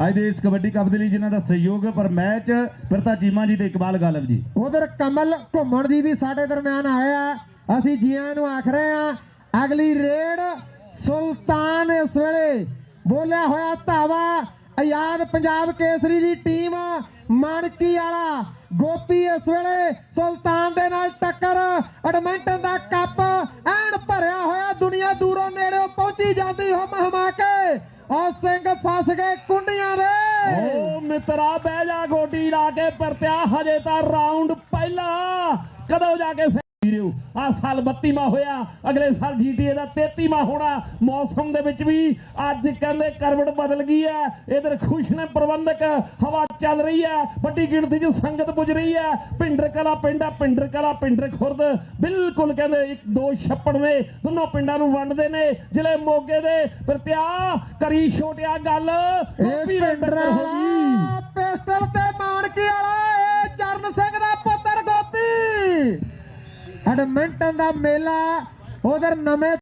ਅੱਜ ਦੇ ਇਸ ਕਬੱਡੀ ਕੱਪ ਦੇ ਲਈ ਜਿਨ੍ਹਾਂ ਦਾ ਸਹਿਯੋਗ ਪਰ ਮੈਚ ਫਿਰਤਾ ਚੀਮਾ ਜੀ ਤੇ ਇਕਬਾਲ ਗਾਲਬ ਜੀ। ਉਧਰ ਕਮਲ ਘੁੰਮਣ ਦੀ ਵੀ ਸਾਡੇ ਦਰਮਿਆਨ ਆਏ ਅਸੀਂ ਜੀਆਂ ਨੂੰ ਆਖ ਰਹੇ ਆ ਅਗਲੀ ਰੇਡ ਸੁਲਤਾਨ ਇਸ ਵੇਲੇ ਬੋਲਿਆ ਹੋਇਆ ਧਾਵਾ, ਆਜ਼ਾਦ ਪੰਜਾਬ ਕੇਸਰੀ ਦੀ ਟੀਮ ਮਾਨਕੀ ਵਾਲਾ, ਗੋਪੀ ਇਸ ਵੇਲੇ ਸੁਲਤਾਨ ਦੇ ਨਾਲ ਟੱਕਰ, ਐਡਮਿੰਟਨ ਦਾ ਕੱਪ ਐਨ ਭਰਿਆ ਹੋਇਆ, ਦੁਨੀਆ ਦੂਰੋਂ ਨੇੜਿਓਂ ਪਹੁੰਚੀ ਜਾਂਦੀ ਹੋ ਮਹਮਾ ਕੇ। ਔਰ ਸਿੰਘ ਫਸ ਗਏ ਕੁੰਡੀਆਂ ਦੇ। ਓ ਮਿੱਤਰਾ, ਬਹਿ ਜਾ ਗੋਡੀ ਲਾ ਕੇ ਪਰਤਿਆ। ਹਜੇ ਤਾਂ ਰਾਉਂਡ ਪਹਿਲਾ। ਕਦੋਂ ਜਾ ਕੇ ਆ ਸਾਲ 32ਵਾਂ ਹੋਇਆ ਅਗਲੇ ਸਾਲ ਜੀਟੀਏ ਦਾ 33ਵਾਂ ਹੋਣਾ ਮੌਸਮ ਦੇ ਵਿੱਚ ਵੀ ਅੱਜ ਕਹਿੰਦੇ ਕਰਵਟ ਬਦਲ ਗਈ ਹੈ ਇਧਰ ਖੁਸ਼ ਨੇ ਪ੍ਰਬੰਧਕ ਹਵਾ ਚੱਲ ਰਹੀ ਹੈ ਵੱਡੀ ਗਿਣਤੀ 'ਚ ਸੰਗਤ ਪੁੱਜ ਰਹੀ ਹੈ ਪਿੰਡਰ ਕਲਾ ਪਿੰਡਾ ਪਿੰਡਰ ਕਲਾ ਪਿੰਡਰ ਖੁਰਦ ਬਿਲਕੁਲ ਕਹਿੰਦੇ ਇੱਕ ਦੋ ਛੱਪੜ ਨੇ ਦੋਨੋਂ ਪਿੰਡਾਂ ਨੂੰ ਵੰਡਦੇ ਨੇ ਜ਼ਿਲ੍ਹੇ ਮੋਗੇ ਦੇ ਪ੍ਰਤਿਆ ਕਰੀ ਛੋਟਿਆ ਗੱਲ ਇਹ ਪਿੰਡਰ ਹੋ ਗਈ ਐਡਮਿੰਟਨ ਦਾ ਮੇਲਾ ਉਧਰ ਨਵੇਂ